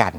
กัน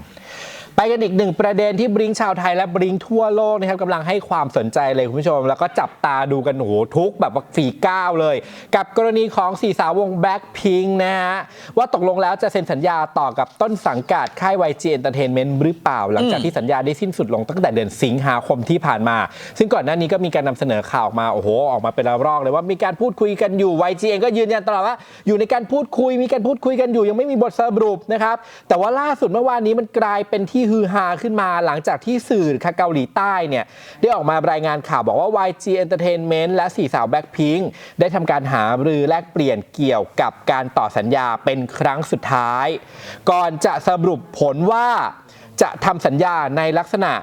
ไปกันอีกหนึ่งประเด็นที่บริงชาวไทยและบริงทั่วโลกนะครับกำลังให้ความสนใจเลยคุณผู้ชม แล้วก็จับตาดูกันโหทุกแบบฝีก้าวเลย กับกรณีของสี่สาววง Blackpink นะฮะ ว่าตกลงแล้วจะเซ็นสัญญาต่อกับต้นสังกัดค่าย YG Entertainment หรือเปล่า หลังจากที่สัญญาได้สิ้นสุดลงตั้งแต่เดือนสิงหาคมที่ผ่านมา ซึ่งก่อนหน้านี้ก็มีการนำเสนอข่าวออกมาโอ้โหออกมาเป็นระลอกเลยว่ามีการพูดคุยกันอยู่ YG เองก็ยืนยันตลอดว่าอยู่ในการพูดคุยมีการพูดคุยกันอยู่ ยังไม่มีบทสรุปนะครับแต่ว่าล่าสุดเมื่อวานนี้มันกลายเป็นที่ฮือฮาขึ้นมาหลังจากที่สื่อค่ะเกาหลีใต้เนี่ยได้ออกมารายงานข่าวบอกว่า YG Entertainment และสี่สาว Blackpink ได้ทำการหารือแลกเปลี่ยนเกี่ยวกับการต่อสัญญาเป็นครั้งสุดท้าย ก่อนจะสรุปผลว่าจะทำสัญญาในลักษณะ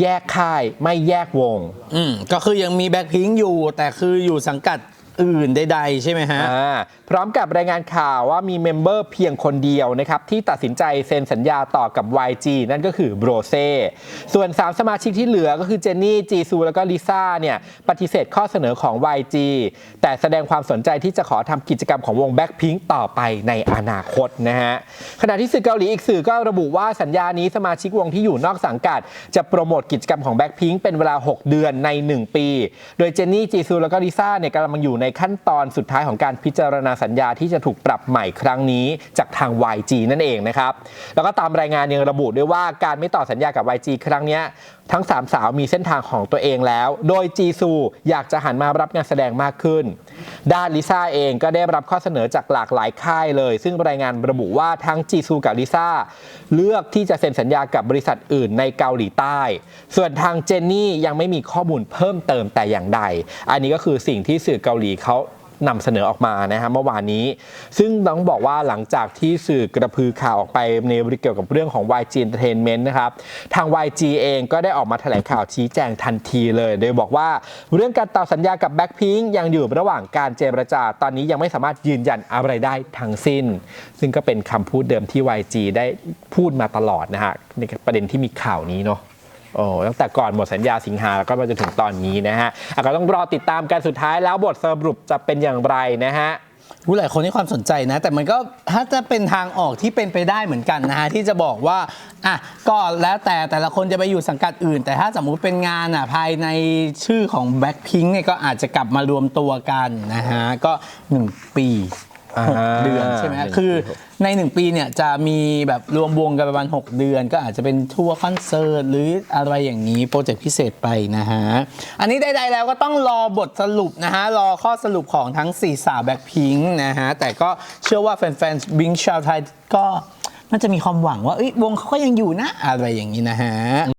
แยกค่ายไม่แยกวง อืมก็คือยังมีแบ็คพิงอยู่แต่คืออยู่สังกัด อื่นใดๆใช่ไหมฮะ อ่าพร้อมกับรายงานข่าวว่ามีเมมเบอร์เพียงคนเดียวนะครับ ที่ตัดสินใจเซ็นสัญญาต่อกับ YG นั่นก็คือโบรเซ่ส่วน 3 สมาชิกที่เหลือก็คือเจนนี่ จีซู แล้วก็ลิซ่าเนี่ยปฏิเสธข้อเสนอของ YG แต่แสดงความสนใจที่จะขอทำกิจกรรมของวง Blackpink ต่อไปในอนาคตนะฮะ ขณะที่สื่อเกาหลีอีกสื่อก็ระบุว่าสัญญานี้สมาชิกวงที่อยู่นอกสังกัด จะโปรโมทกิจกรรมของ Blackpink เป็นเวลา 6 เดือนใน 1 ปี โดยเจนนี่ จีซู แล้วก็ลิซ่าเนี่ยกำลังอยู่ในในขั้นตอนสุดท้ายของการพิจารณาสัญญาที่จะถูกปรับใหม่ครั้งนี้จากทาง YG นั่นเองนะครับ แล้วก็ตามรายงานยังระบุด้วยว่าการไม่ต่อสัญญากับ YG ครั้งนี้ทั้ง3สาวมีเส้นทางของตัวเองแล้ว โดยจีซูอยากจะหันมารับงานแสดงมากขึ้น ด้านลิซ่าเองก็ได้รับข้อเสนอจากหลากหลายค่ายเลย ซึ่งรายงานระบุว่าทั้งจีซูกับลิซ่าเลือกที่จะเซ็นสัญญากับบริษัทอื่นในเกาหลีใต้ ส่วนทางเจนนี่ยังไม่มีข้อมูลเพิ่มเติมแต่อย่างใด อันนี้ก็คือสิ่งที่สื่อเกาหลีเขา นำเสนอออกมานะฮะเมื่อวานนี้ ซึ่งต้องบอกว่าหลังจากที่สื่อกระพือข่าวออกไปในเกี่ยวกับเรื่องของ YG Entertainment นะครับ ทาง YG เองก็ได้ออกมาแถลงข่าวชี้แจงทันทีเลย โดยบอกว่าเรื่องการต่อสัญญากับ Blackpink ยังอยู่ระหว่างการเจรจา ตอนนี้ยังไม่สามารถยืนยันอะไรได้ทั้งสิ้น ซึ่งก็เป็นคำพูดเดิมที่ YG ได้พูดมาตลอดนะฮะในประเด็นที่มีข่าวนี้เนาะ โอ้ตั้งแต่ก่อนหมดสัญญาสิงหาแล้วก็มาจนถึงตอนนี้นะฮะอะก็ต้องรอติดตามกันสุดท้ายแล้วบทสรุปจะเป็นอย่างไรนะฮะ ผู้หลายคนให้ความสนใจนะ แต่มันก็ถ้าจะเป็นทางออกที่เป็นไปได้เหมือนกันนะฮะ ที่จะบอกว่าอะก็แล้วแต่แต่ละคนจะไปอยู่สังกัดอื่น แต่ถ้าสมมุติเป็นงานอะภายในชื่อของ Blackpink เนี่ยก็อาจจะกลับมารวมตัวกันนะฮะ ก็ 1 ปี 6 เดือนใช่ไหมหนึ่งปีคือใน 1 ปีเนี่ยจะมีแบบรวมวงกันประมาณ 6 เดือน ก็อาจจะเป็นทัวร์คอนเสิร์ตหรืออะไรอย่างนี้โปรเจกต์พิเศษไปนะฮะ อันนี้ใดๆแล้วก็ต้องรอบทสรุปนะฮะ รอข้อสรุปของทั้ง 4 สาวแบ็คพิงค์นะฮะ แต่ก็เชื่อว่าแฟนๆบิงชาวไทยก็น่าจะมีความหวังว่าเอ้ยวงเขาก็ยังอยู่นะ อะไรอย่างนี้นะฮะ